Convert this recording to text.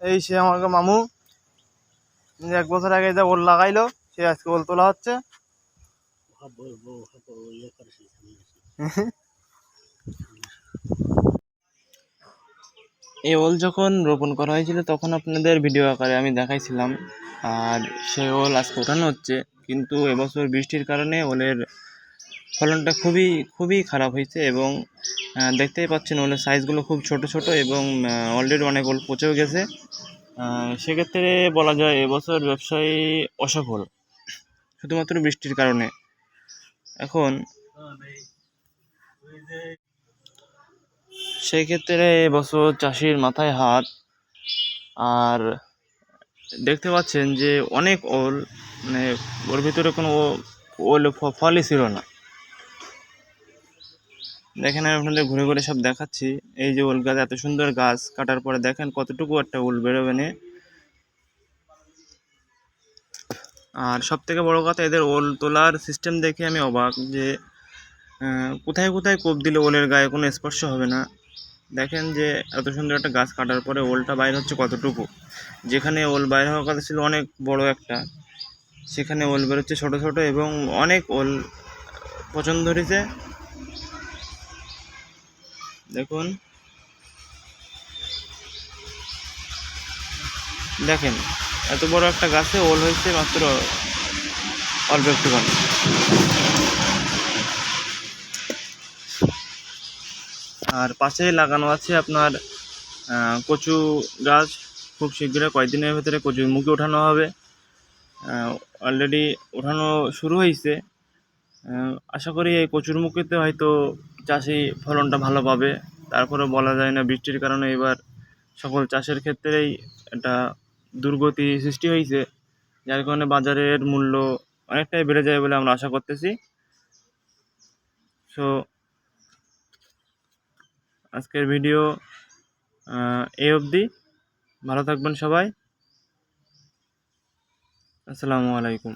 এই সে আমাকে মামু এক বছর আগে যা ওল লাগাইলো, সে আজকে ওল তোলা হচ্ছে। এই ওল যখন রোপণ করা হয়েছিল, তখন আপনাদের ভিডিও আকারে আমি দেখাইছিলাম। আর সে ওল আজকে ওঠানো হচ্ছে, কিন্তু এবছর বৃষ্টির কারণে ওলের ফলনটা খুবই খুবই খারাপ হয়েছে এবং দেখতেই পাচ্ছেন ওলের সাইজগুলো খুব ছোট ছোট এবং অলরেডি অনেক ওল পচেও গেছে। সেক্ষেত্রে বলা যায় এবছর ব্যবসায়ী অসফল, শুধুমাত্র বৃষ্টির কারণে। এখন সেই ক্ষেত্রে এবছর চাষির মাথায় হাত, আর দেখতে পাচ্ছেন যে অনেক ওল মানে ওর ভিতরে কোনো ওল ফলই ছিল না। দেখেন আমি আপনাদের ঘুরে ঘুরে সব দেখাচ্ছি। এই যে ওল গাছ, এত সুন্দর গাছ, কাটার পরে দেখেন কতটুকু একটা ওল বেরোবে না। আর সব থেকে বড়ো কথা, এদের ওল তোলার সিস্টেম দেখে আমি অবাক যে কোথায় কোথায় কোপ দিলে ওলের গায়ে কোনো স্পর্শ হবে না। দেখেন যে, এত সুন্দর একটা গাছ কাটার পরে ওলটা বাইর হচ্ছে কতটুকু। যেখানে ওল বাইর হওয়ার কথা ছিল অনেক বড় একটা, সেখানে ওল বেরোচ্ছে ছোট ছোট এবং অনেক ওল পছন্দ ধরেছে দেখুন। দেখেন, এত বড় একটা গাছে ওল হয়েছে মাত্র অল্প একটুখানি। আর পাশেই লাগানো আছে আপনার কচু গাছ। খুব শীঘ্রই কয়েকদিনের ভেতরে কচু মুখে ওঠানো হবে। অলরেডি ওঠানো শুরু হয়েছে। আশা করি এই কচুর মুখেতে হয়তো চাষি ফলনটা ভালো পাবে। তারপরে বলা যায় না বৃষ্টির কারণে এবার সকল চাষের ক্ষেত্রেই একটা দুর্গতি সৃষ্টি হয়েছে। যার কারণে বাজারের মূল্য অনেকটাই বেড়ে যায় বলে আমরা আশা করতেছি। সো আজকের ভিডিও এই অবধি। ভালো থাকবেন সবাই। আসসালামু আলাইকুম।